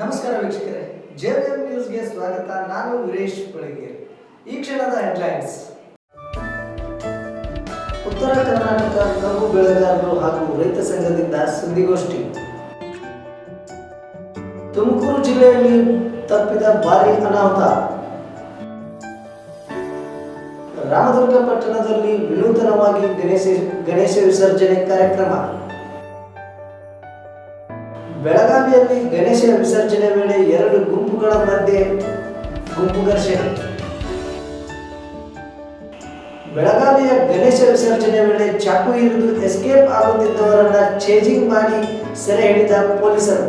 ನಮಸ್ಕಾರ ವೀಕ್ಷಕರೇ ಜೆಎಂ ನ್ಯೂಸ್ಗೆ ಸ್ವಾಗತ. ನಾನು ವೀರೇಶ್ ಬೆಳಗೇರಿ ಈ ಕ್ಷಣದ ಹೆಡ್ಲೈನ್ಸ್. ಉತ್ತರ ಕರ್ನಾಟಕ, ಕಬ್ಬು ಬೆಳೆಗಾರರು ಹಾಗೂ ರೈತ ಸಂಘದಿಂದ ಸುದ್ದಿಗೋಷ್ಠಿ. ತುಮಕೂರು ಜಿಲ್ಲೆಯಲ್ಲಿ ತಪ್ಪಿದ ಭಾರಿ ಅನಾಹುತ. ರಾಮದುರ್ಗ ಪಟ್ಟಣದಲ್ಲಿ ವಿನೂತನವಾಗಿ ಗಣೇಶ ಗಣೇಶ ವಿಸರ್ಜನೆ ಕಾರ್ಯಕ್ರಮ. ಬೆಳಗಾವಿಯಲ್ಲಿ ಗಣೇಶ ವಿಸರ್ಜನೆ ವೇಳೆ ಎರಡು ಗುಂಪುಗಳ ಮಧ್ಯೆ ಗುಂಪು ಘರ್ಷಣೆ. ಬೆಳಗಾವಿಯ ಗಣೇಶ ವಿಸರ್ಜನೆ ವೇಳೆ ಚಾಕು ಹಿಡಿದು ಎಸ್ಕೇಪ್ ಆಗುತ್ತಿದ್ದವರನ್ನ ಚೇಜಿಂಗ್ ಮಾಡಿ ಸೆರೆ ಹಿಡಿದ ಪೊಲೀಸರು.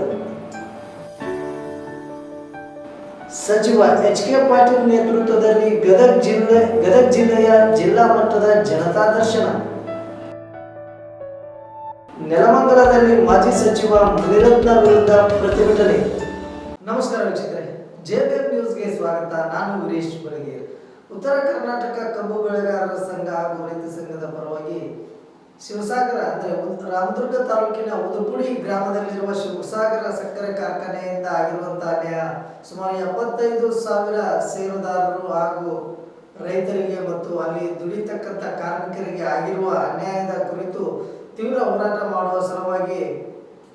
ಸಚಿವ ಎಚ್ ಕೆ ಪಾಟೀಲ್ ನೇತೃತ್ವದಲ್ಲಿ ಗದಗ ಜಿಲ್ಲೆ, ಗದಗ ಜಿಲ್ಲೆಯ ಜಿಲ್ಲಾ ಮಟ್ಟದ ಜನತಾ ದರ್ಶನ. ನೆಲಮಂಗಲದಲ್ಲಿ ಮಾಜಿ ಸಚಿವ ಮುನಿರತ್ನ ವಿರುದ್ಧ ಪ್ರತಿಭಟನೆ. ನಮಸ್ಕಾರ ವೀಕ್ಷಕರೇ ಜೆಬಿಎಂ ನ್ಯೂಸ್ಗೆ ಸ್ವಾಗತ. ನಾನು ವೀರೇಶ್ ಬೆಳಗೇರಿ ಉತ್ತರ ಕರ್ನಾಟಕ ಕಬ್ಬು ಬೆಳೆಗಾರರ ಸಂಘ ಹಾಗೂ ರೈತ ಸಂಘದ ಪರವಾಗಿ ಶಿವಸಾಗರ, ಅಂದರೆ ರಾಮದುರ್ಗ ತಾಲೂಕಿನ ಉದುಪುಡಿ ಗ್ರಾಮದಲ್ಲಿರುವ ಶಿವಸಾಗರ ಸಕ್ಕರೆ ಕಾರ್ಖಾನೆಯಿಂದ ಆಗಿರುವಂತಹ ಅನ್ಯಾಯ. ಸುಮಾರು ಎಪ್ಪತ್ತೈದು ಸಾವಿರ ಷೇರುದಾರರು ಹಾಗೂ ರೈತರಿಗೆ ಮತ್ತು ಅಲ್ಲಿ ದುಡಿತಕ್ಕಂಥ ಕಾರ್ಮಿಕರಿಗೆ ಆಗಿರುವ ಅನ್ಯಾಯದ ಕುರಿತು ತೀವ್ರ ಹೋರಾಟ ಮಾಡುವ ಸಲುವಾಗಿ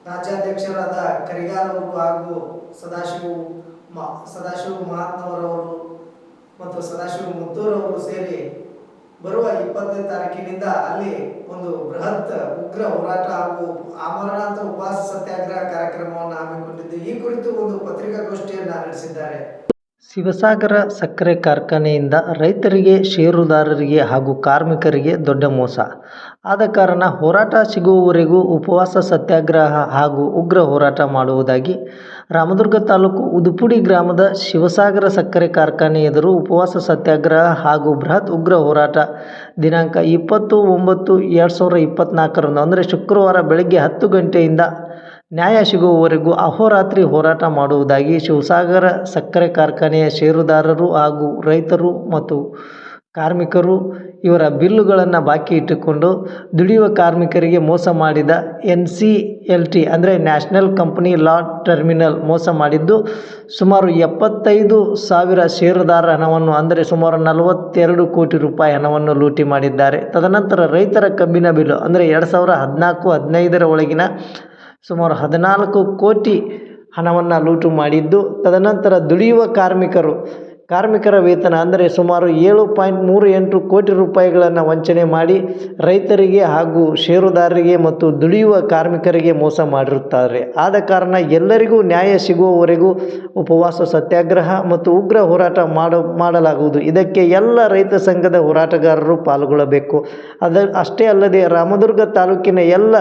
ರಾಜ್ಯಾಧ್ಯಕ್ಷರಾದ ಕರಿಗಾಲವರು ಹಾಗೂ ಸದಾಶಿವ ಮಾ, ಸದಾಶಿವ ಮಹಾತ್ಮರವರು ಮತ್ತು ಸದಾಶಿವ ಮುತ್ತೂರವರು ಸೇರಿ ಬರುವ ಇಪ್ಪತ್ತನೇ ತಾರೀಕಿನಿಂದ ಅಲ್ಲಿ ಒಂದು ಬೃಹತ್ ಉಗ್ರ ಹೋರಾಟ ಹಾಗೂ ಆಮರಣಾಂತ ಉಪವಾಸ ಸತ್ಯಾಗ್ರಹ ಕಾರ್ಯಕ್ರಮವನ್ನು ಹಮ್ಮಿಕೊಂಡಿದ್ದು, ಈ ಕುರಿತು ಒಂದು ಪತ್ರಿಕಾಗೋಷ್ಠಿಯನ್ನು ನಡೆಸಿದ್ದಾರೆ. ಶಿವಸಾಗರ ಸಕ್ಕರೆ ಕಾರ್ಖಾನೆಯಿಂದ ರೈತರಿಗೆ, ಷೇರುದಾರರಿಗೆ ಹಾಗೂ ಕಾರ್ಮಿಕರಿಗೆ ದೊಡ್ಡ ಮೋಸ. ಆದ ಕಾರಣ ಹೋರಾಟ ಸಿಗುವವರೆಗೂ ಉಪವಾಸ, ಸತ್ಯಾಗ್ರಹ ಹಾಗೂ ಉಗ್ರ ಹೋರಾಟ ಮಾಡುವುದಾಗಿ ರಾಮದುರ್ಗ ತಾಲೂಕು ಉದುಪುಡಿ ಗ್ರಾಮದ ಶಿವಸಾಗರ ಸಕ್ಕರೆ ಕಾರ್ಖಾನೆ ಎದುರು ಉಪವಾಸ, ಸತ್ಯಾಗ್ರಹ ಹಾಗೂ ಬೃಹತ್ ಉಗ್ರ ಹೋರಾಟ ದಿನಾಂಕ ಇಪ್ಪತ್ತು ಒಂಬತ್ತು ಎರಡು ಸಾವಿರದ ಇಪ್ಪತ್ತ್ನಾಲ್ಕರಂದು ಅಂದರೆ ಶುಕ್ರವಾರ ಬೆಳಗ್ಗೆ ಹತ್ತು ಗಂಟೆಯಿಂದ ನ್ಯಾಯ ಸಿಗುವವರೆಗೂ ಅಹೋರಾತ್ರಿ ಹೋರಾಟ ಮಾಡುವುದಾಗಿ ಶಿವಸಾಗರ ಸಕ್ಕರೆ ಕಾರ್ಖಾನೆಯ ಷೇರುದಾರರು ಹಾಗೂ ರೈತರು ಮತ್ತು ಕಾರ್ಮಿಕರು ಇವರ ಬಿಲ್ಲುಗಳನ್ನು ಬಾಕಿ ಇಟ್ಟುಕೊಂಡು ದುಡಿಯುವ ಕಾರ್ಮಿಕರಿಗೆ ಮೋಸ ಮಾಡಿದ ಎನ್ ಸಿ ಎಲ್ ಟಿ ಅಂದರೆ ನ್ಯಾಷನಲ್ ಕಂಪನಿ ಲಾ ಟರ್ಮಿನಲ್ ಮೋಸ ಮಾಡಿದ್ದು ಸುಮಾರು ಎಪ್ಪತ್ತೈದು ಸಾವಿರ ಷೇರುದಾರ ಹಣವನ್ನು ಅಂದರೆ ಸುಮಾರು ನಲವತ್ತೆರಡು ಕೋಟಿ ರೂಪಾಯಿ ಹಣವನ್ನು ಲೂಟಿ ಮಾಡಿದ್ದಾರೆ. ತದನಂತರ ರೈತರ ಕಬ್ಬಿನ ಬಿಲ್ಲು ಅಂದರೆ ಎರಡು ಸಾವಿರ ಹದಿನಾಲ್ಕು ಹದಿನೈದರ ಒಳಗಿನ ಸುಮಾರು ಹದಿನಾಲ್ಕು ಕೋಟಿ ಹಣವನ್ನು ಲೂಟು ಮಾಡಿದ್ದು. ತದನಂತರ ದುಡಿಯುವ ಕಾರ್ಮಿಕರು ಕಾರ್ಮಿಕರ ವೇತನ ಅಂದರೆ ಸುಮಾರು ಏಳು ಪಾಯಿಂಟ್ ಮೂರು ಎಂಟು ಕೋಟಿ ರೂಪಾಯಿಗಳನ್ನು ವಂಚನೆ ಮಾಡಿ ರೈತರಿಗೆ ಹಾಗೂ ಷೇರುದಾರರಿಗೆ ಮತ್ತು ದುಡಿಯುವ ಕಾರ್ಮಿಕರಿಗೆ ಮೋಸ ಮಾಡಿರುತ್ತಾರೆ. ಆದ ಕಾರಣ ಎಲ್ಲರಿಗೂ ನ್ಯಾಯ ಸಿಗುವವರೆಗೂ ಉಪವಾಸ, ಸತ್ಯಾಗ್ರಹ ಮತ್ತು ಉಗ್ರ ಹೋರಾಟ ಮಾಡ, ಮಾಡಲಾಗುವುದು. ಇದಕ್ಕೆ ಎಲ್ಲ ರೈತ ಸಂಘದ ಹೋರಾಟಗಾರರು ಪಾಲ್ಗೊಳ್ಳಬೇಕು. ಅದ, ಅಷ್ಟೇ ಅಲ್ಲದೆ ರಾಮದುರ್ಗ ತಾಲೂಕಿನ ಎಲ್ಲ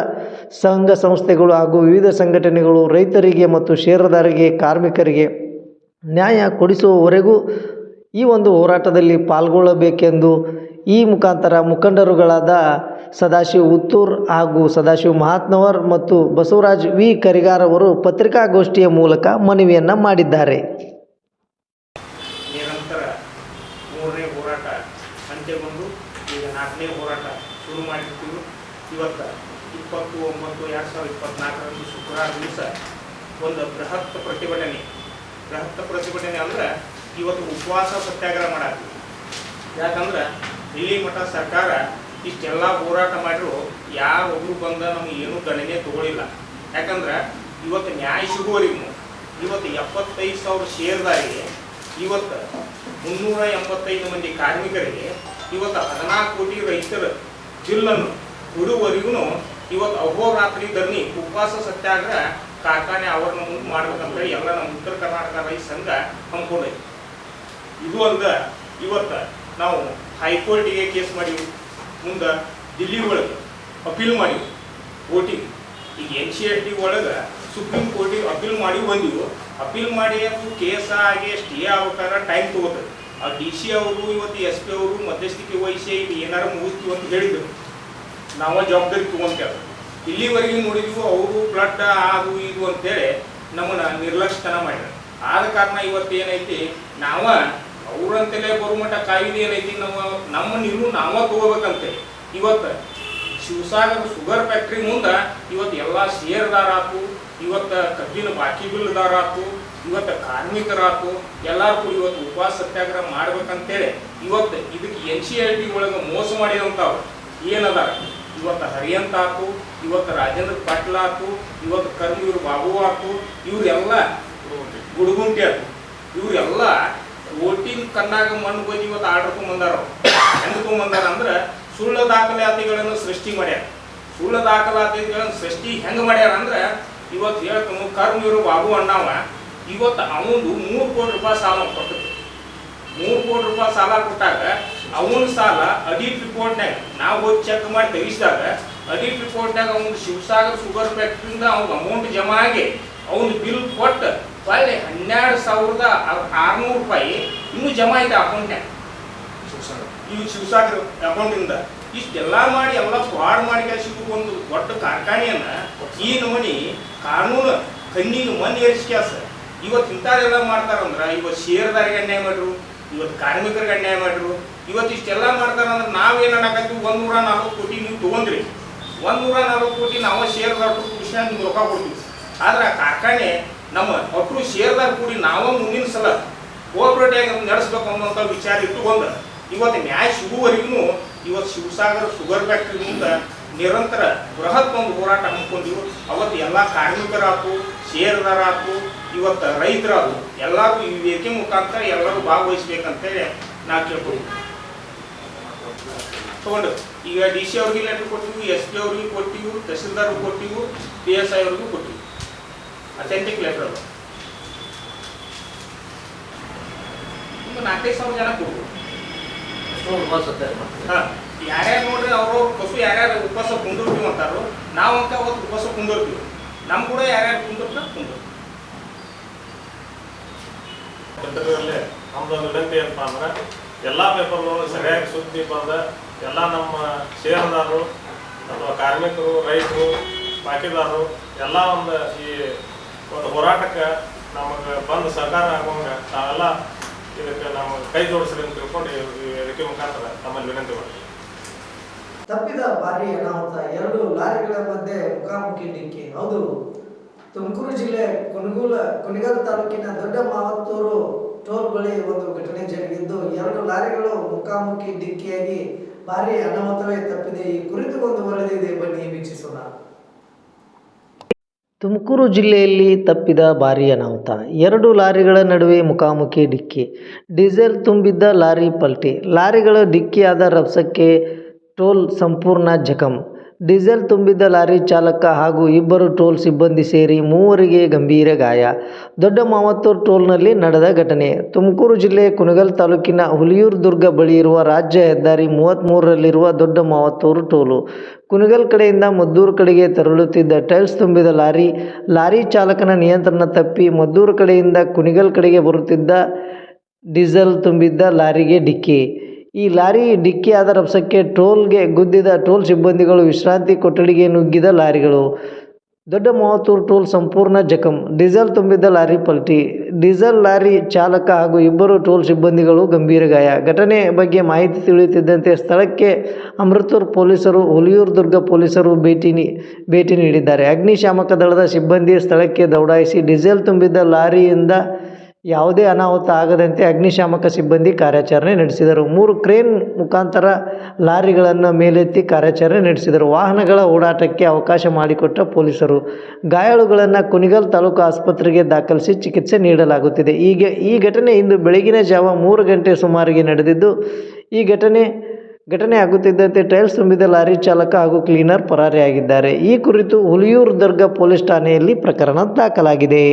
ಸಂಘ ಸಂಸ್ಥೆಗಳು ಹಾಗೂ ವಿವಿಧ ಸಂಘಟನೆಗಳು ರೈತರಿಗೆ ಮತ್ತು ಷೇರುದಾರರಿಗೆ, ಕಾರ್ಮಿಕರಿಗೆ ನ್ಯಾಯ ಕೊಡಿಸುವವರೆಗೂ ಈ ಒಂದು ಹೋರಾಟದಲ್ಲಿ ಪಾಲ್ಗೊಳ್ಳಬೇಕೆಂದು ಈ ಮುಖಾಂತರ ಮುಖಂಡರುಗಳಾದ ಸದಾಶಿವ ಉತ್ತೂರ್ ಹಾಗೂ ಸದಾಶಿವ ಮಹಾತ್ನವರ್ ಮತ್ತು ಬಸವರಾಜ್ ವಿ ಕರಿಗಾರ್ ಅವರು ಪತ್ರಿಕಾಗೋಷ್ಠಿಯ ಮೂಲಕ ಮನವಿಯನ್ನು ಮಾಡಿದ್ದಾರೆ. ನಿರಂತರ ಮೂರನೇ ಹೋರಾಟ ಅಂತ್ಯಗೊಂಡು ಈಗ ನಾಲ್ಕನೇ ಹೋರಾಟ ಶುರು ಮಾಡಿರ್ತೀವಿ. ಇವತ್ತು ಇಪ್ಪತ್ತು ಒಂಬತ್ತು ಎರಡು ಸಾವಿರದ ಇಪ್ಪತ್ತ್ನಾಲ್ಕರಂದು ಶುಕ್ರವಾರ ದಿವಸ ಒಂದು ಬೃಹತ್ ಪ್ರತಿಭಟನೆ ಬೃಹತ್ ಪ್ರತಿಭಟನೆ ಅಂದ್ರೆ ಇವತ್ತು ಉಪವಾಸ ಸತ್ಯಾಗ್ರಹ ಮಾಡಾಕ್ತೀವಿ. ಯಾಕಂದ್ರೆ ಇಲ್ಲಿ ಮಠ ಸರ್ಕಾರ ಇಷ್ಟೆಲ್ಲ ಹೋರಾಟ ಮಾಡಿದ್ರು, ಯಾರೊಬ್ರು ಬಂದ ನಮ್ಗೆ ಏನು ಗಣನೆ ತಗೊಳಿಲ್ಲ. ಯಾಕಂದ್ರೆ ಇವತ್ತು ನ್ಯಾಯ ಸಿಗುವವರೆಗೂ ಇವತ್ತು ಎಪ್ಪತ್ತೈದು ಸಾವಿರ ಷೇರ್ದಾರಿಗೆ ಇವತ್ತು ಮುನ್ನೂರ ಎಂಬತ್ತೈದು ಮಂದಿ ಕಾರ್ಮಿಕರಿಗೆ ಇವತ್ತು ಹದಿನಾಲ್ಕು ಕೋಟಿ ರೈತರ ಜಿಲ್ಲನ್ನು ಕೊಡುವವರೆಗೂ ಇವತ್ತು ಅಹೋರಾತ್ರಿ ಧರಣಿ ಉಪವಾಸ ಸತ್ಯಾಗ್ರಹ ಕಾರ್ಖಾನೆ ಆವರಣ ಮುಂದೆ ಮಾಡ್ಬೇಕಂತೇಳಿ ಎಲ್ಲ ನಮ್ಮ ಉತ್ತರ ಕರ್ನಾಟಕ ರೈತ ಸಂಘ ಹಮ್ಮಿಕೊಂಡೈತಿ ಇದು ಅಂದ ಇವತ್ತು ನಾವು ಹೈಕೋರ್ಟಿಗೆ ಕೇಸ್ ಮಾಡಿವಿ. ಮುಂದೆ ದಿಲ್ಲಿ ಒಳಗೆ ಅಪೀಲ್ ಮಾಡಿವಿ. ಕೋರ್ಟಿಗೆ. ಈಗ ಎನ್ ಸಿ ಎಲ್ ಟಿ ಒಳಗೆ ಸುಪ್ರೀಂ ಕೋರ್ಟಿಗೆ ಅಪೀಲ್ ಮಾಡಿ ಬಂದಿವು, ಅಪೀಲ್ ಮಾಡಿ ಅದು ಕೇಸ್ ಆಗಿ ಸ್ಟೇ ಆಗ್ಬೇಕಾದ್ರೆ ಟೈಮ್ ತಗೋತದೆ. ಆ ಡಿ ಸಿ ಅವರು, ಇವತ್ತು ಎಸ್ ಪಿ ಅವರು ಮಧ್ಯಸ್ಥಿಕೆ ವಹಿಸಿ ಇದು ಏನಾರು ಮುಗಿಸ್ತೀವಿ ಅಂತ ಹೇಳಿದ್ರು. ನಾವು ಜವಾಬ್ದಾರಿ ತಗೊಂತೇವೆ. ಇಲ್ಲಿವರೆಗೂ ನೋಡಿದ್ವು ಅವರು ಬ್ಲಡ್ ಅದು ಇದು ಅಂತೇಳಿ ನಮ್ಮನ್ನ ನಿರ್ಲಕ್ಷ್ಯತನ ಮಾಡಿದ್ರು. ಆದ ಕಾರಣ ಇವತ್ತು ಏನೈತಿ, ನಾವ ಅವ್ರಂತಲೇ ಬರುಮಟ್ಟ ಕಾಯಿಲೆ ಏನೈತಿ ನಾವು ನಮ್ಮ ನೀರು ನಾವ ತಗೋಬೇಕಂತೇಳಿ ಇವತ್ತು ಶಿವಸಾಗರ ಶುಗರ್ ಫ್ಯಾಕ್ಟ್ರಿ ಮುಂದೆ ಇವತ್ತು ಎಲ್ಲ ಶೇರ್ದಾರ ಆತು, ಇವತ್ತು ಕಬ್ಬಿನ ಬಾಕಿ ಬಿಲ್ದಾರ ಆತು, ಇವತ್ತು ಕಾರ್ಮಿಕರಾತು ಎಲ್ಲರೂ ಇವತ್ತು ಉಪವಾಸ ಸತ್ಯಾಗ್ರಹ ಮಾಡ್ಬೇಕಂತೇಳಿ ಇವತ್ತು ಇದಕ್ಕೆ ಎನ್ ಸಿ ಐ ಟಿ ಒಳಗೆ ಮೋಸ ಮಾಡಿದಂಥವ್ರು. ಏನದಾರ ಇವತ್ತು ಹರಿಯಂತ ಆತು, ಇವತ್ತು ರಾಜೇಂದ್ರ ಪಾಟೀಲ್ ಆತು, ಇವತ್ತು ಕರ್ಮೀರ್ ಬಾಬು ಆತು, ಇವರೆಲ್ಲ ಗುಡುಗುಂಟಿ ಆತು. ಇವರೆಲ್ಲ ಓಟಿನ ಕಣ್ಣಾಗ ಮಣ್ಣು ಬಂದು ಇವತ್ತು ಆರ್ಡರ್ ತೊಗೊಂಬಂದಾರ ಹೆಂಗೆ ತೊಗೊಂಬಂದಾರ ಅಂದ್ರೆ ಸುಳ್ಳು ದಾಖಲಾತಿಗಳನ್ನು ಸೃಷ್ಟಿ ಮಾಡ್ಯಾರ. ಸುಳ್ಳು ದಾಖಲಾತಿಗಳನ್ನು ಸೃಷ್ಟಿ ಹೆಂಗೆ ಮಾಡ್ಯಾರ ಅಂದ್ರೆ ಇವತ್ತು ಹೇಳ್ತಾನು ಕರ್ಮೀರು ಬಾಬು ಅಣ್ಣವ, ಇವತ್ತು ಅವನು ಮೂರು ಕೋಟಿ ರೂಪಾಯಿ ಸಾಲ ಕೊಟ್ಟಿದ್ದು ಮೂರು ಕೋಟಿ ರೂಪಾಯಿ ಸಾಲ ಕೊಟ್ಟಾಗ ಅವನ ಸಾಲ ಅಡಿಟ್ ರಿಪೋರ್ಟ್ನಾಗ ನಾವು ಹೋಗಿ ಚೆಕ್ ಮಾಡಿ ತೆಗಿಸಿದಾಗ ಅಡಿಟ್ ರಿಪೋರ್ಟ್ನಾಗ ಅವ್ನು ಶಿವಸಾಗರ್ ಶುಗರ್ ಫ್ಯಾಕ್ಟ್ರಿಯಿಂದ ಅವ್ನ ಅಮೌಂಟ್ ಜಮಾ ಆಗಿ ಅವ್ನ ಬಿಲ್ ಕೊಟ್ಟು ಹೊಳ್ಳಿ ಹನ್ನೆರಡು ಸಾವಿರದ ಆರುನೂರು ರೂಪಾಯಿ ಇನ್ನೂ ಜಮಾ ಐತೆ ಅಕೌಂಟ್ನಾಗ ಇವ್ ಶಿವಸಾಗರ್ ಅಕೌಂಟಿಂದ ಇಷ್ಟೆಲ್ಲ ಮಾಡಿ ಎಲ್ಲ ಫ್ರಾಡ್ ಮಾಡಿ ಕೆಲಸಕ್ಕೆ ಒಂದು ದೊಡ್ಡ ಕಾರ್ಖಾನೆಯನ್ನ ಈ ನಮೂನಿ ಕಾನೂನು ಕಣ್ಣಿಗೆ ಮಣ್ಣು ಏರಿಸಿ ಕೆಲಸ ಇವತ್ತು ಇಂಥದ್ದೆಲ್ಲ ಮಾಡ್ತಾರಂದ್ರ ಇವತ್ತು ಶೇರ್ದಾರಿಗೆ ಅನ್ಯಾಯ ಮಾಡ್ರು ಇವತ್ತು ಕಾರ್ಮಿಕರಿಗೆ ಅನ್ಯಾಯ ಮಾಡ್ರು ಇವತ್ತು ಇಷ್ಟೆಲ್ಲ ಮಾಡ್ತಾರಂದ್ರೆ ನಾವೇನು ಅನ್ನಕತ್ತೀವಿ ಒಂದು ನೂರ ನಾಲ್ಕು ಕೋಟಿ ನೀವು ತೊಗೊಂಡ್ರಿ. ಒಂದು ನೂರ ನಾಲ್ಕು ಕೋಟಿ ನಾವು ಶೇರ್ದಾರರು ಕೃಷ್ಣ ನಿಮ್ಗೆ ರೊಕ್ಕ ಕೊಡ್ತೀವಿ. ಆದ್ರೆ ಆ ಕಾರ್ಖಾನೆ ನಮ್ಮ ಒಟ್ಟು ಶೇರ್ದಾರ್ ಕೂಡಿ ನಾವ ಮುಂದಿನ ಸಲ ಆಗಿ ನಡೆಸ್ಬೇಕು ಅನ್ನೋಂಥ ವಿಚಾರ ಇಟ್ಟುಕೊಂಡು ಇವತ್ತು ನ್ಯಾಯ ಸಿಗುವವರೆಗೂ ಇವತ್ತು ಶಿವಸಾಗರ ಶುಗರ್ ಫ್ಯಾಕ್ಟ್ರಿ ಮುಂದೆ ನಿರಂತರ ಬೃಹತ್ ಒಂದು ಹೋರಾಟ ಹಮ್ಮಿಕೊಂಡಿವು ಅವತ್ತು ಎಲ್ಲ ಕಾರ್ಮಿಕರಾತು ಶೇರ್ದಾರಾಯ್ತು ಇವತ್ತು ರೈತರಾತು ಎಲ್ಲರೂ ಈ ವೇದಿಕೆ ಮುಖಾಂತರ ಎಲ್ಲರೂ ಭಾಗವಹಿಸ್ಬೇಕಂತೇಳಿ ನಾ ಕೇಳ್ಕೊಡಿ ತಗೊಂಡು. ಈಗ ಡಿ ಸಿ ಅವ್ರಿಗೆ ಲೆಟರ್ ಕೊಟ್ಟಿವು ಎಸ್ ಪಿ ಅವ್ರಿಗೆ ಕೊಟ್ಟಿವು ತಹಸೀಲ್ದಾರ್ ಕೊಟ್ಟಿವು ಪಿ ಎಸ್ ಐ ಅವ್ರಿಗೂ ಕೊಟ್ಟಿವು. ಅಥೆಂಟಿಕ್ ಲೆಟರ್ ಅದು. ಒಂದು ನಾಲ್ಕೈದು ಸಾವಿರ ಜನ ಕೊಡ್ಬೋದು ಹಾ ಯಾರ್ಯಾರು ನೋಡ್ರಿ ಅವರು ಕಸು ಯಾರ್ಯಾರು ಉಪವಾಸ ಕುಂದಿರ್ತೀವಿ ಅಂತಾರೋ ನಾವು ಅಂತ ಅವತ್ತು ಉಪವಾಸ ಕುಂದಿರ್ತೀವಿ ನಮ್ಮ ಕೂಡ ಯಾರ್ಯಾರು ಕುಂದಿರ್ತಾರೆ ಕುಂದಿರ್ತೀವಿ ನಮ್ದೊಂದು ವಿನಂತಿ ಏನಪ್ಪ ಅಂದ್ರೆ ಎಲ್ಲ ಪೇಪರ್ಗಳು ಸರಿಯಾಗಿ ಸುದ್ದಿ ಬಂದ ಎಲ್ಲ ನಮ್ಮ ಷೇರುದಾರರು ಅಥವಾ ಕಾರ್ಮಿಕರು, ರೈತರು ಬಾಕಿದಾರರು ಎಲ್ಲ ಒಂದು ಈ ಒಂದು ಹೋರಾಟಕ್ಕೆ ನಮಗೆ ಬಂದು ಸರ್ಕಾರ ಆಗುವಂಗೆ ತಾವೆಲ್ಲ ಇದಕ್ಕೆ ನಮ್ಮ ಕೈ ಜೋಡಿಸ್ರಿ ಅಂತ ತಿಳ್ಕೊಂಡು ಈ ವೇದಿಕೆ ಮುಖಾಂತರ ತಮ್ಮಲ್ಲಿ ವಿನಂತಿ ಮಾಡ್ತೀವಿ ತಪ್ಪಿದ ಭಾರಿ ಅನಾಹುತ, ಎರಡು ಲಾರಿಗಳ ಮಧ್ಯೆ ಮುಖಾಮುಖಿ ಡಿಕ್ಕಿ. ಹೌದು. ತುಮಕೂರು ಜಿಲ್ಲೆ ಕುನಗೂಲ, ಕುಣಿಗಲ್ ತಾಲೂಕಿನ ದೊಡ್ಡ ಮಾವತ್ತೂರು ಟೋಲ್ ಬಳಿ ಒಂದು ಘಟನೆ ಜರುಗಿದ್ದು, ಎರಡು ಲಾರಿಗಳು ಮುಖಾಮುಖಿ ಡಿಕ್ಕಿಯಾಗಿ ಭಾರಿ ಅನಾಹುತವೇ ತಪ್ಪಿದೆ. ಈ ಕುರಿತು ಒಂದು ವರದಿ ಇದೆ. ಬನ್ನಿ, ವೀಕ್ಷಿಸೋಣ. ತುಮಕೂರು ಜಿಲ್ಲೆಯಲ್ಲಿ ತಪ್ಪಿದ ಭಾರೀ ಅನಾಹುತ. ಎರಡು ಲಾರಿಗಳ ನಡುವೆ ಮುಖಾಮುಖಿ ಡಿಕ್ಕಿ. ಡೀಸೆಲ್ ತುಂಬಿದ್ದ ಲಾರಿ ಪಲ್ಟಿ. ಲಾರಿಗಳ ಡಿಕ್ಕಿಯಾದ ರಭಸಕ್ಕೆ ಟೋಲ್ ಸಂಪೂರ್ಣ ಜಖಂ. ಡೀಸೆಲ್ ತುಂಬಿದ್ದ ಲಾರಿ ಚಾಲಕ ಹಾಗೂ ಇಬ್ಬರು ಟೋಲ್ ಸಿಬ್ಬಂದಿ ಸೇರಿ ಮೂವರಿಗೆ ಗಂಭೀರ ಗಾಯ. ದೊಡ್ಡ ಮಾವತ್ತೂರು ಟೋಲ್ನಲ್ಲಿ ನಡೆದ ಘಟನೆ. ತುಮಕೂರು ಜಿಲ್ಲೆ ಕುಣಗಲ್ ತಾಲೂಕಿನ ಹುಲಿಯೂರು ದುರ್ಗ ಬಳಿ ಇರುವ ರಾಜ್ಯ ಹೆದ್ದಾರಿ ಮೂವತ್ತ್ಮೂರರಲ್ಲಿರುವ ದೊಡ್ಡ ಮಾವತ್ತೂರು ಟೋಲು. ಕುಣಗಲ್ ಕಡೆಯಿಂದ ಮದ್ದೂರು ಕಡೆಗೆ ತೆರಳುತ್ತಿದ್ದ ಟೈಲ್ಸ್ ತುಂಬಿದ ಲಾರಿ ಲಾರಿ ಚಾಲಕನ ನಿಯಂತ್ರಣ ತಪ್ಪಿ ಮದ್ದೂರು ಕಡೆಯಿಂದ ಕುಣಿಗಲ್ ಕಡೆಗೆ ಬರುತ್ತಿದ್ದ ಡೀಸೆಲ್ ತುಂಬಿದ್ದ ಲಾರಿಗೆ ಡಿಕ್ಕಿ. ಈ ಲಾರಿ ಡಿಕ್ಕಿಯಾದ ರಭಸಕ್ಕೆ ಟೋಲ್ಗೆ ಗುದ್ದಿದ ಟೋಲ್ ಸಿಬ್ಬಂದಿಗಳು ವಿಶ್ರಾಂತಿ ಕೊಠಡಿಗೆ ನುಗ್ಗಿದ ಲಾರಿಗಳು. ದೊಡ್ಡ ಮೂವತ್ತೂರು ಟೋಲ್ ಸಂಪೂರ್ಣ ಜಖಂ. ಡೀಸೆಲ್ ತುಂಬಿದ್ದ ಲಾರಿ ಪಲ್ಟಿ. ಡೀಸೆಲ್ ಲಾರಿ ಚಾಲಕ ಹಾಗೂ ಇಬ್ಬರು ಟೋಲ್ ಸಿಬ್ಬಂದಿಗಳು ಗಂಭೀರ ಗಾಯ. ಘಟನೆ ಬಗ್ಗೆ ಮಾಹಿತಿ ತಿಳಿಯುತ್ತಿದ್ದಂತೆ ಸ್ಥಳಕ್ಕೆ ಅಮೃತೂರು ಪೊಲೀಸರು ಹುಲಿಯೂರು ದುರ್ಗ ಪೊಲೀಸರು ಭೇಟಿ ಭೇಟಿ ನೀಡಿದ್ದಾರೆ. ಅಗ್ನಿಶಾಮಕ ದಳದ ಸಿಬ್ಬಂದಿ ಸ್ಥಳಕ್ಕೆ ದೌಡಾಯಿಸಿ ಡೀಸೆಲ್ ತುಂಬಿದ್ದ ಲಾರಿಯಿಂದ ಯಾವುದೇ ಅನಾಹುತ ಆಗದಂತೆ ಅಗ್ನಿಶಾಮಕ ಸಿಬ್ಬಂದಿ ಕಾರ್ಯಾಚರಣೆ ನಡೆಸಿದರು. ಮೂರು ಕ್ರೇನ್ ಮುಖಾಂತರ ಲಾರಿಗಳನ್ನು ಮೇಲೆತ್ತಿ ಕಾರ್ಯಾಚರಣೆ ನಡೆಸಿದರು. ವಾಹನಗಳ ಓಡಾಟಕ್ಕೆ ಅವಕಾಶ ಮಾಡಿಕೊಟ್ಟ ಪೊಲೀಸರು. ಗಾಯಾಳುಗಳನ್ನು ಕುನಿಗಲ್ ತಾಲೂಕು ಆಸ್ಪತ್ರೆಗೆ ದಾಖಲಿಸಿ ಚಿಕಿತ್ಸೆ ನೀಡಲಾಗುತ್ತಿದೆ. ಈಗ ಈ ಘಟನೆ ಇಂದು ಬೆಳಗಿನ ಜಾವ ಮೂರು ಗಂಟೆ ಸುಮಾರಿಗೆ ನಡೆದಿದ್ದು, ಈ ಘಟನೆ ಘಟನೆ ಆಗುತ್ತಿದ್ದಂತೆ ಟೈಲ್ಸ್ ತುಂಬಿದ ಲಾರಿ ಚಾಲಕ ಹಾಗೂ ಕ್ಲೀನರ್ ಪರಾರಿಯಾಗಿದ್ದಾರೆ. ಈ ಕುರಿತು ಹುಲಿಯೂರು ದರ್ಗಾ ಪೊಲೀಸ್ ಠಾಣೆಯಲ್ಲಿ ಪ್ರಕರಣ ದಾಖಲಾಗಿದೆ.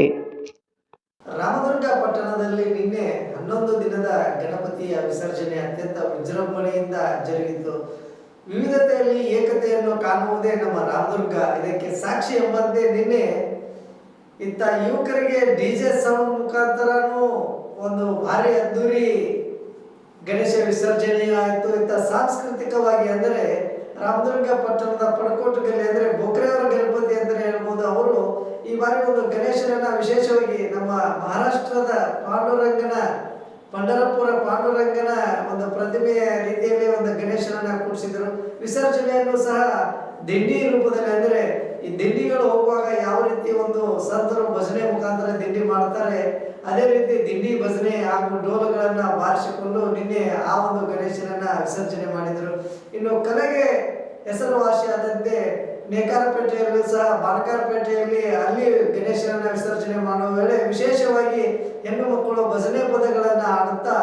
ಹನ್ನೊಂದು ದಿನದ ಗಣಪತಿಯ ವಿಸರ್ಜನೆ ಅತ್ಯಂತ ವಿಜೃಂಭಣೆಯಿಂದ ಜರುಗಿತು. ವಿವಿಧತೆಯಲ್ಲಿ ಏಕತೆಯನ್ನು ಕಾಣುವುದೇ ನಮ್ಮ ರಾಮದುರ್ಗ. ಇದಕ್ಕೆ ಸಾಕ್ಷಿ ಎಂಬಂತೆ ನಿನ್ನೆ ಇತ್ತ ಯುವಕರಿಗೆ ಡಿಜೆ ಸೌಂಡ್ ಮುಖಾಂತರನೂ ಒಂದು ಭಾರಿ ಅದ್ದೂರಿ ಗಣೇಶ ವಿಸರ್ಜನೆಯಾಯಿತು ಇತ್ತ ಸಾಂಸ್ಕೃತಿಕವಾಗಿ ಅಂದರೆ ರಾಮದುರ್ಗ ಪಟ್ಟಣದ ಪಡಕೋಟು ಗಲ್ಲಿ ಅಂದರೆ ಬೊಕ್ರೆಯವರ ಗಣಪತಿ ಅಂತಲೇ ಹೇಳ್ಬೋದು ಅವರು. ಈ ಬಾರಿ ಒಂದು ಗಣೇಶನನ್ನ ವಿಶೇಷವಾಗಿ ನಮ್ಮ ಮಹಾರಾಷ್ಟ್ರದ ಪಾಂಡುರಂಗನ ಪಂಡರಪುರ ಪಾಂಡುರಂಗನ ಒಂದು ಪ್ರತಿಮೆಯ ರೀತಿಯಲ್ಲಿ ಒಂದು ಗಣೇಶನನ್ನ ಕೂಡಿಸಿದ್ರು. ವಿಸರ್ಜನೆಯನ್ನು ಸಹ ದಿಂಡಿ ರೂಪದಲ್ಲಿ ಅಂದ್ರೆ ಈ ದಿಂಡಿಗಳು ಹೋಗುವಾಗ ಯಾವ ರೀತಿ ಒಂದು ಸಂತರು ಭಜನೆ ಮುಖಾಂತರ ದಿಂಡಿ ಮಾಡ್ತಾರೆ, ಅದೇ ರೀತಿ ದಿಂಡಿ ಭಜನೆ ಹಾಗೂ ಡೋಲುಗಳನ್ನ ಬಾರಿಸಿಕೊಂಡು ನಿನ್ನೆ ಆ ಒಂದು ಗಣೇಶನನ್ನ ವಿಸರ್ಜನೆ ಮಾಡಿದರು. ಇನ್ನು ಕಲೆಗೆ ಹೆಸರುವಾಸಿಯಾದಂತೆ ನೇಕಾರಪೇಟೆಯಲ್ಲೂ ಸಹ, ಬಾಣಕಾರಪೇಟೆಯಲ್ಲಿ ಅಲ್ಲಿ ಗಣೇಶನನ್ನ ವಿಸರ್ಜನೆ ಮಾಡುವ ವೇಳೆ ವಿಶೇಷವಾಗಿ ಹೆಣ್ಣು ಮಕ್ಕಳು ಭಜನೆ ಪದಗಳನ್ನ ಆಡುತ್ತಾ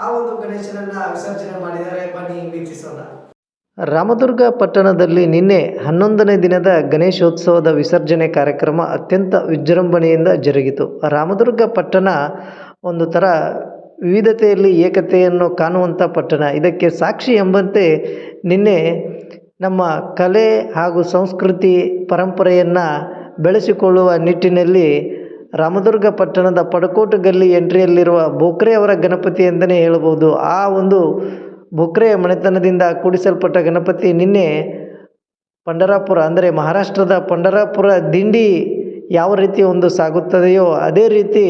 ಆ ಒಂದು ಗಣೇಶನನ್ನ ವಿಸರ್ಜನೆ ಮಾಡಿದ್ದಾರೆ ಬನ್ನಿ, ವೀಕ್ಷಿಸೋಣ. ರಾಮದುರ್ಗ ಪಟ್ಟಣದಲ್ಲಿ ನಿನ್ನೆ ಹನ್ನೊಂದನೇ ದಿನದ ಗಣೇಶೋತ್ಸವದ ವಿಸರ್ಜನೆ ಕಾರ್ಯಕ್ರಮ ಅತ್ಯಂತ ವಿಜೃಂಭಣೆಯಿಂದ ಜರುಗಿತು. ರಾಮದುರ್ಗ ಪಟ್ಟಣ ಒಂದು ಥರ ವಿವಿಧತೆಯಲ್ಲಿ ಏಕತೆಯನ್ನು ಕಾಣುವಂಥ ಪಟ್ಟಣ. ಇದಕ್ಕೆ ಸಾಕ್ಷಿ ಎಂಬಂತೆ ನಿನ್ನೆ ನಮ್ಮ ಕಲೆ ಹಾಗೂ ಸಂಸ್ಕೃತಿ ಪರಂಪರೆಯನ್ನು ಬೆಳೆಸಿಕೊಳ್ಳುವ ನಿಟ್ಟಿನಲ್ಲಿ ರಾಮದುರ್ಗ ಪಟ್ಟಣದ ಪಡಕೋಟು ಗಲ್ಲಿ ಎಂಟ್ರಿಯಲ್ಲಿರುವ ಬೋಕ್ರೆ ಅವರ ಗಣಪತಿ ಅಂತಲೇ ಹೇಳ್ಬೋದು ಆ ಒಂದು ಬೋಕ್ರೆಯ ಮನೆತನದಿಂದ ಕೂಡಿಸಲ್ಪಟ್ಟ ಗಣಪತಿ ನಿನ್ನೆ ಪಂಡರಾಪುರ, ಅಂದರೆ ಮಹಾರಾಷ್ಟ್ರದ ಪಂಡರಾಪುರ ದಿಂಡಿ ಯಾವ ರೀತಿ ಒಂದು ಸಾಗುತ್ತದೆಯೋ ಅದೇ ರೀತಿ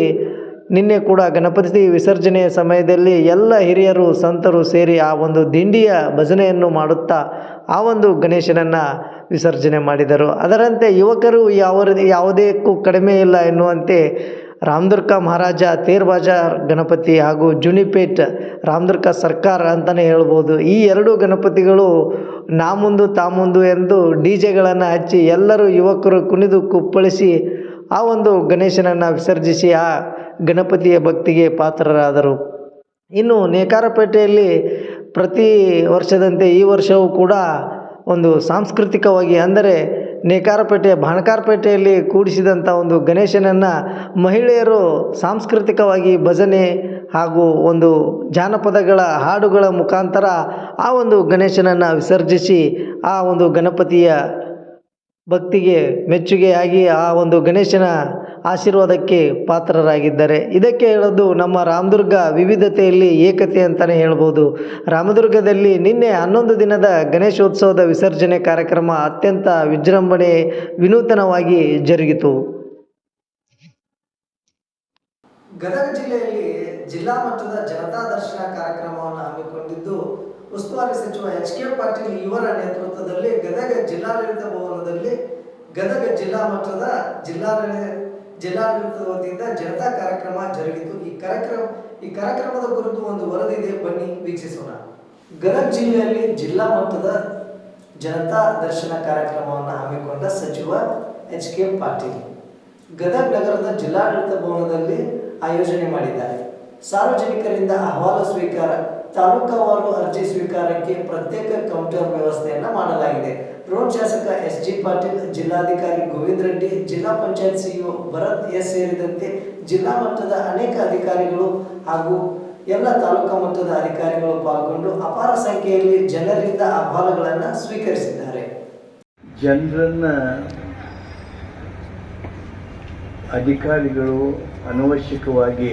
ನಿನ್ನೆ ಕೂಡ ಗಣಪತಿ ವಿಸರ್ಜನೆಯ ಸಮಯದಲ್ಲಿ ಎಲ್ಲ ಹಿರಿಯರು, ಸಂತರು ಸೇರಿ ಆ ಒಂದು ದಿಂಡಿಯ ಭಜನೆಯನ್ನು ಮಾಡುತ್ತಾ ಆ ಒಂದು ಗಣೇಶನನ್ನು ವಿಸರ್ಜನೆ ಮಾಡಿದರು. ಅದರಂತೆ ಯುವಕರು ಯಾವ ಯಾವುದಕ್ಕೂ ಕಡಿಮೆ ಇಲ್ಲ ಎನ್ನುವಂತೆ ರಾಮದುರ್ಗ ಮಹಾರಾಜ ತೇರ್ ಬಾಜಾರ್ ಗಣಪತಿ ಹಾಗೂ ಜುನಿಪೇಟ್ ರಾಮದುರ್ಗ ಸರ್ಕಾರ ಅಂತಲೇ ಹೇಳ್ಬೋದು. ಈ ಎರಡು ಗಣಪತಿಗಳು ನಾ ಮುಂದು ತಾ ಮುಂದು ಎಂದು ಡಿ ಜೆಗಳನ್ನು ಹಚ್ಚಿ ಎಲ್ಲರೂ ಯುವಕರು ಕುಣಿದು ಕುಪ್ಪಳಿಸಿ ಆ ಒಂದು ಗಣೇಶನನ್ನು ವಿಸರ್ಜಿಸಿ ಆ ಗಣಪತಿಯ ಭಕ್ತಿಗೆ ಪಾತ್ರರಾದರು. ಇನ್ನು ನೇಕಾರಪೇಟೆಯಲ್ಲಿ ಪ್ರತಿ ವರ್ಷದಂತೆ ಈ ವರ್ಷವೂ ಕೂಡ ಒಂದು ಸಾಂಸ್ಕೃತಿಕವಾಗಿ ಅಂದರೆ ನೇಕಾರಪೇಟೆ ಬಾಣಕಾರಪೇಟೆಯಲ್ಲಿ ಕೂಡಿಸಿದಂಥ ಒಂದು ಗಣೇಶನನ್ನು ಮಹಿಳೆಯರು ಸಾಂಸ್ಕೃತಿಕವಾಗಿ ಭಜನೆ ಹಾಗೂ ಒಂದು ಜಾನಪದಗಳ ಹಾಡುಗಳ ಮುಖಾಂತರ ಆ ಒಂದು ಗಣೇಶನನ್ನು ವಿಸರ್ಜಿಸಿ ಆ ಒಂದು ಗಣಪತಿಯ ಭಕ್ತಿಗೆ ಮೆಚ್ಚುಗೆಯಾಗಿ ಆ ಒಂದು ಗಣೇಶನ ಆಶೀರ್ವಾದಕ್ಕೆ ಪಾತ್ರರಾಗಿದ್ದಾರೆ. ಇದಕ್ಕೆ ಹೇಳೋದು ನಮ್ಮ ರಾಮದುರ್ಗ ವಿವಿಧತೆಯಲ್ಲಿ ಏಕತೆ ಅಂತಲೇ ಹೇಳ್ಬೋದು. ರಾಮದುರ್ಗದಲ್ಲಿ ನಿನ್ನೆ ಹನ್ನೊಂದು ದಿನದ ಗಣೇಶೋತ್ಸವದ ವಿಸರ್ಜನೆ ಕಾರ್ಯಕ್ರಮ ಅತ್ಯಂತ ವಿಜೃಂಭಣೆ, ವಿನೂತನವಾಗಿ ಜರುಗಿತು. ಗದಗ ಜಿಲ್ಲೆಯಲ್ಲಿ ಜಿಲ್ಲಾ ಮಟ್ಟದ ಜನತಾ ದರ್ಶನ ಕಾರ್ಯಕ್ರಮವನ್ನು ಹಮ್ಮಿಕೊಂಡಿದ್ದು, ಉಸ್ತುವಾರಿ ಸಚಿವ ಎಚ್ ಕೆ ಪಾಟೀಲ್ ಇವರ ನೇತೃತ್ವದಲ್ಲಿ ಗದಗ ಜಿಲ್ಲಾಡಳಿತ ಭವನದಲ್ಲಿ ಗದಗ ಜಿಲ್ಲಾ ಮಟ್ಟದ ಜಿಲ್ಲಾಡಳಿತ ಜಿಲ್ಲಾಡಳಿತದ ವತಿಯಿಂದ ಜನತಾ ಕಾರ್ಯಕ್ರಮ ಜರುಗಿತು. ಈ ಕಾರ್ಯಕ್ರಮ, ಈ ಕಾರ್ಯಕ್ರಮದ ಕುರಿತು ಒಂದು ವರದಿ ಇದೆ, ಬನ್ನಿ ವೀಕ್ಷಿಸೋಣ. ಗದಗ ಜಿಲ್ಲೆಯಲ್ಲಿ ಜಿಲ್ಲಾ ಮಟ್ಟದ ಜನತಾ ದರ್ಶನ ಕಾರ್ಯಕ್ರಮವನ್ನು ಹಮ್ಮಿಕೊಂಡ ಸಚಿವ ಎಚ್ ಕೆ ಪಾಟೀಲ್ ಗದಗ ನಗರದ ಜಿಲ್ಲಾಡಳಿತ ಭವನದಲ್ಲಿ ಆಯೋಜನೆ ಮಾಡಿದ್ದಾರೆ. ಸಾರ್ವಜನಿಕರಿಂದ ಅಹವಾಲು ಸ್ವೀಕಾರ ತಾಲೂಕಾವಾರು ಅರ್ಜಿ ಸ್ವೀಕಾರಕ್ಕೆ ಪ್ರತ್ಯೇಕ ಕೌಂಟರ್ ವ್ಯವಸ್ಥೆಯನ್ನು ಮಾಡಲಾಗಿದೆ. ರೋಡ್ ಶಾಸಕ ಎಸ್ ಜಿ ಪಾಟೀಲ್, ಜಿಲ್ಲಾಧಿಕಾರಿ ಗೋವಿಂದ ರೆಡ್ಡಿ, ಜಿಲ್ಲಾ ಪಂಚಾಯತ್ ಸಿಇಒ ಭರತ್ ಎಸ್ ಸೇರಿದಂತೆ ಜಿಲ್ಲಾ ಮಟ್ಟದ ಅನೇಕ ಅಧಿಕಾರಿಗಳು ಹಾಗೂ ಎಲ್ಲ ತಾಲೂಕಾ ಮಟ್ಟದ ಅಧಿಕಾರಿಗಳು ಪಾಲ್ಗೊಂಡು ಅಪಾರ ಸಂಖ್ಯೆಯಲ್ಲಿ ಜನರಿಂದ ಅಹವಾಲುಗಳನ್ನು ಸ್ವೀಕರಿಸಿದ್ದಾರೆ. ಜನರನ್ನ ಅಧಿಕಾರಿಗಳು ಅನವಶ್ಯಕವಾಗಿ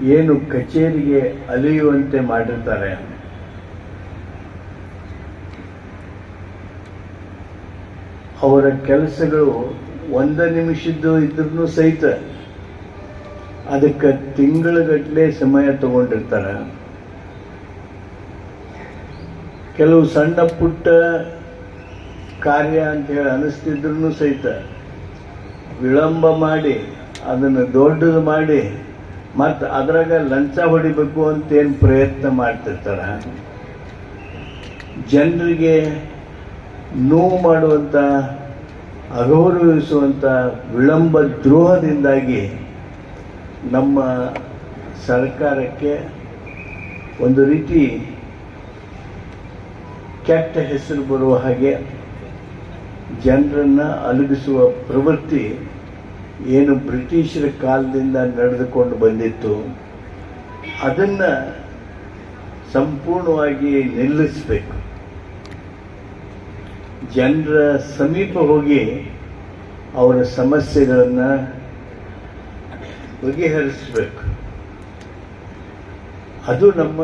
ಏನು ಕಚೇರಿಗೆ ಅಲಿಯುವಂತೆ ಮಾಡಿರ್ತಾರೆ. ಅವರ ಕೆಲಸಗಳು ಒಂದ ನಿಮಿಷದ್ದು ಇದ್ರೂ ಸಹಿತ ಅದಕ್ಕೆ ತಿಂಗಳಗಟ್ಟಲೆ ಸಮಯ ತಗೊಂಡಿರ್ತಾರೆ. ಕೆಲವು ಸಣ್ಣ ಪುಟ್ಟ ಕಾರ್ಯ ಅಂತ ಹೇಳಿ ಅನಿಸ್ತಿದ್ರು ಸಹಿತ ವಿಳಂಬ ಮಾಡಿ ಅದನ್ನು ದೊಡ್ಡದು ಮಾಡಿ ಮತ್ತು ಅದ್ರಾಗ ಲಂಚ ಹೊಡಿಬೇಕು ಅಂತ ಏನು ಪ್ರಯತ್ನ ಮಾಡ್ತಿರ್ತಾರೆ. ಜನರಿಗೆ ನೋವು ಮಾಡುವಂಥ ಅಗೌರವಿಸುವಂಥ ವಿಳಂಬ ದ್ರೋಹದಿಂದಾಗಿ ನಮ್ಮ ಸರ್ಕಾರಕ್ಕೆ ಒಂದು ರೀತಿ ಕೆಟ್ಟ ಹೆಸರು ಬರುವ ಹಾಗೆ ಜನರನ್ನು ಅಲುಗಿಸುವ ಪ್ರವೃತ್ತಿ ಏನು ಬ್ರಿಟಿಷರ ಕಾಲದಿಂದ ನಡೆದುಕೊಂಡು ಬಂದಿತ್ತು, ಅದನ್ನು ಸಂಪೂರ್ಣವಾಗಿ ನಿಲ್ಲಿಸಬೇಕು. ಜನರ ಸಮೀಪ ಹೋಗಿ ಅವರ ಸಮಸ್ಯೆಗಳನ್ನು ಬಗೆಹರಿಸಬೇಕು. ಅದು ನಮ್ಮ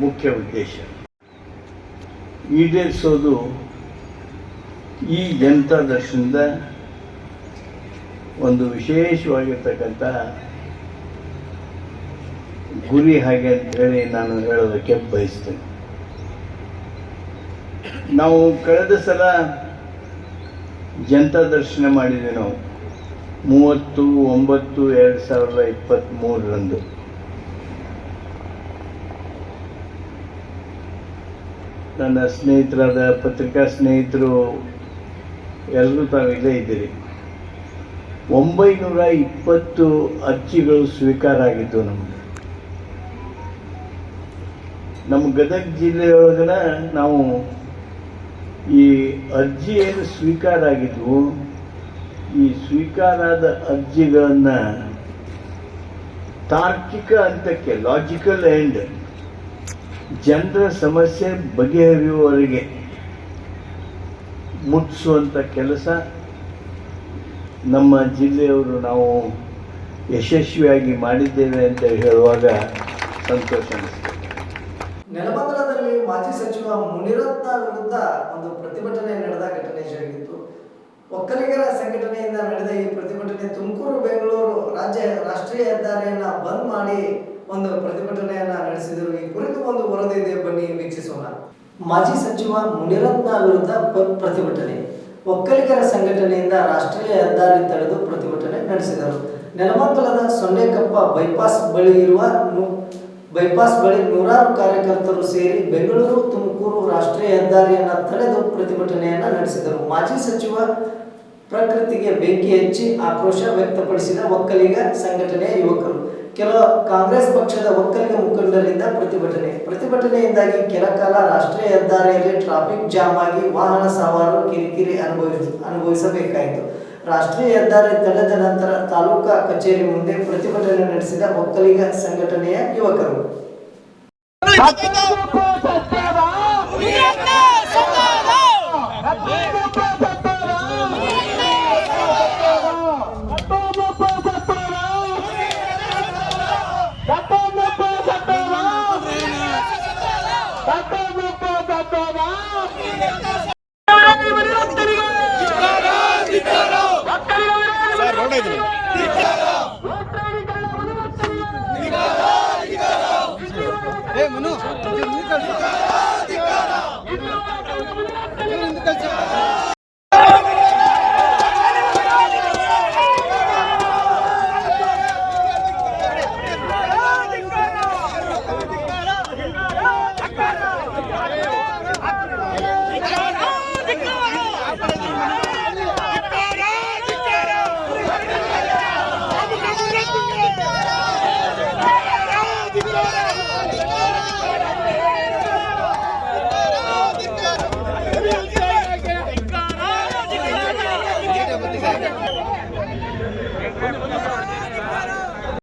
ಮುಖ್ಯ ಉದ್ದೇಶ. ಈಡೇರಿಸೋದು ಈ ಜನತಾ ದರ್ಶನದ ಒಂದು ವಿಶೇಷವಾಗಿರ್ತಕ್ಕಂಥ ಗುರಿ ಹಾಗೆ ಅಂತ ಹೇಳಿ ನಾನು ಹೇಳೋದಕ್ಕೆ ಬಯಸ್ತೇನೆ. ನಾವು ಕಳೆದ ಸಲ ಜನತಾ ದರ್ಶನ ಮಾಡಿದ್ವಿ ನಾವು. ಮೂವತ್ತು, ಒಂಬತ್ತು, ಎರಡು ಸಾವಿರದ ಇಪ್ಪತ್ತ್ಮೂರರಂದು ನನ್ನ ಸ್ನೇಹಿತರಾದ ಪತ್ರಿಕಾ ಸ್ನೇಹಿತರು ಎಲ್ಲರೂ ತಾವಿಲ್ಲೇ ಇದ್ದೀರಿ. ಒಂಬೈನೂರ ಇಪ್ಪತ್ತು ಅರ್ಜಿಗಳು ಸ್ವೀಕಾರ ಆಗಿದ್ದು ನಮಗೆ. ನಮ್ಮ ಗದಗ ಜಿಲ್ಲೆಯೊಳಗನ ನಾವು ಈ ಅರ್ಜಿ ಏನು ಸ್ವೀಕಾರ ಆಗಿದ್ವು, ಈ ಸ್ವೀಕಾರ ಆದ ಅರ್ಜಿಗಳನ್ನು ತಾರ್ಕಿಕ ಹಂತಕ್ಕೆ ಲಾಜಿಕಲ್ ಎಂಡ್ ಜನರ ಸಮಸ್ಯೆ ಬಗೆಹರಿಯುವವರೆಗೆ ಮುಟ್ಟಿಸುವಂಥ ಕೆಲಸ ನಮ್ಮ ಜಿಲ್ಲೆಯವರು ನಾವು ಯಶಸ್ವಿಯಾಗಿ ಮಾಡಿದ್ದೇವೆ ಅಂತ ಹೇಳುವಾಗ ಸಂತೋಷ ಅನಿಸ್ತದೆ ನೆಲಮಂಗಲದಲ್ಲಿ ಮಾಜಿ ಸಚಿವ ಮುನಿರತ್ನ ವಿರುದ್ಧ ಒಂದು ಪ್ರತಿಭಟನೆ ನಡೆದ ಘಟನೆ ಜರುಗಿತ್ತು ಒಕ್ಕಲಿಗರ ಸಂಘಟನೆಯಿಂದ ನಡೆದ ಈ ಪ್ರತಿಭಟನೆ ತುಮಕೂರು, ಬೆಂಗಳೂರು ರಾಜ್ಯ ರಾಷ್ಟ್ರೀಯ ಹೆದ್ದಾರಿಯನ್ನ ಬಂದ್ ಮಾಡಿ ಒಂದು ಪ್ರತಿಭಟನೆಯನ್ನ ನಡೆಸಿದರು. ಈ ಕುರಿತು ಒಂದು ವರದಿ ಇದೆ, ಬನ್ನಿ ವೀಕ್ಷಿಸೋಣ. ಮಾಜಿ ಸಚಿವ ಮುನಿರತ್ನ ವಿರುದ್ಧ ಪ್ರತಿಭಟನೆ. ಒಕ್ಕಲಿಗರ ಸಂಘಟನೆಯಿಂದ ರಾಷ್ಟ್ರೀಯ ಹೆದ್ದಾರಿ ತಡೆದು ಪ್ರತಿಭಟನೆ ನಡೆಸಿದರು. ನೆಲಮಂಗಲದ ಸೊನ್ನೆಕಪ್ಪ ಬೈಪಾಸ್ ಬಳಿ ಇರುವ ಬೈಪಾಸ್ ಬಳಿ ನೂರಾರು ಕಾರ್ಯಕರ್ತರು ಸೇರಿ ಬೆಂಗಳೂರು, ತುಮಕೂರು ರಾಷ್ಟ್ರೀಯ ಹೆದ್ದಾರಿಯನ್ನ ತಡೆದು ಪ್ರತಿಭಟನೆಯನ್ನ ನಡೆಸಿದರು. ಮಾಜಿ ಸಚಿವ ಪ್ರಕೃತಿಗೆ ಬೆಂಕಿ ಹಚ್ಚಿ ಆಕ್ರೋಶ ವ್ಯಕ್ತಪಡಿಸಿದ ಒಕ್ಕಲಿಗ ಸಂಘಟನೆಯ ಯುವಕರು. ಕೆಲ ಕಾಂಗ್ರೆಸ್ ಪಕ್ಷದ ಒಕ್ಕಲಿಗ ಮುಖಂಡರಿಂದ ಪ್ರತಿಭಟನೆ. ಪ್ರತಿಭಟನೆಯಿಂದಾಗಿ ಕೆಲ ಕಾಲ ರಾಷ್ಟ್ರೀಯ ಹೆದ್ದಾರಿಯಲ್ಲಿ ಟ್ರಾಫಿಕ್ ಜಾಮ್ ಆಗಿ ವಾಹನ ಸವಾರರು ಕಿರಿಕಿರಿ ಅನುಭವಿಸ, ಅನುಭವಿಸಬೇಕಾಯಿತು. ರಾಷ್ಟ್ರೀಯ ಹೆದ್ದಾರಿ ತಡೆದ ನಂತರ ತಾಲೂಕಾ ಕಚೇರಿ ಮುಂದೆ ಪ್ರತಿಭಟನೆ ನಡೆಸಿದ ಒಕ್ಕಲಿಗ ಸಂಘಟನೆಯ ಯುವಕರು.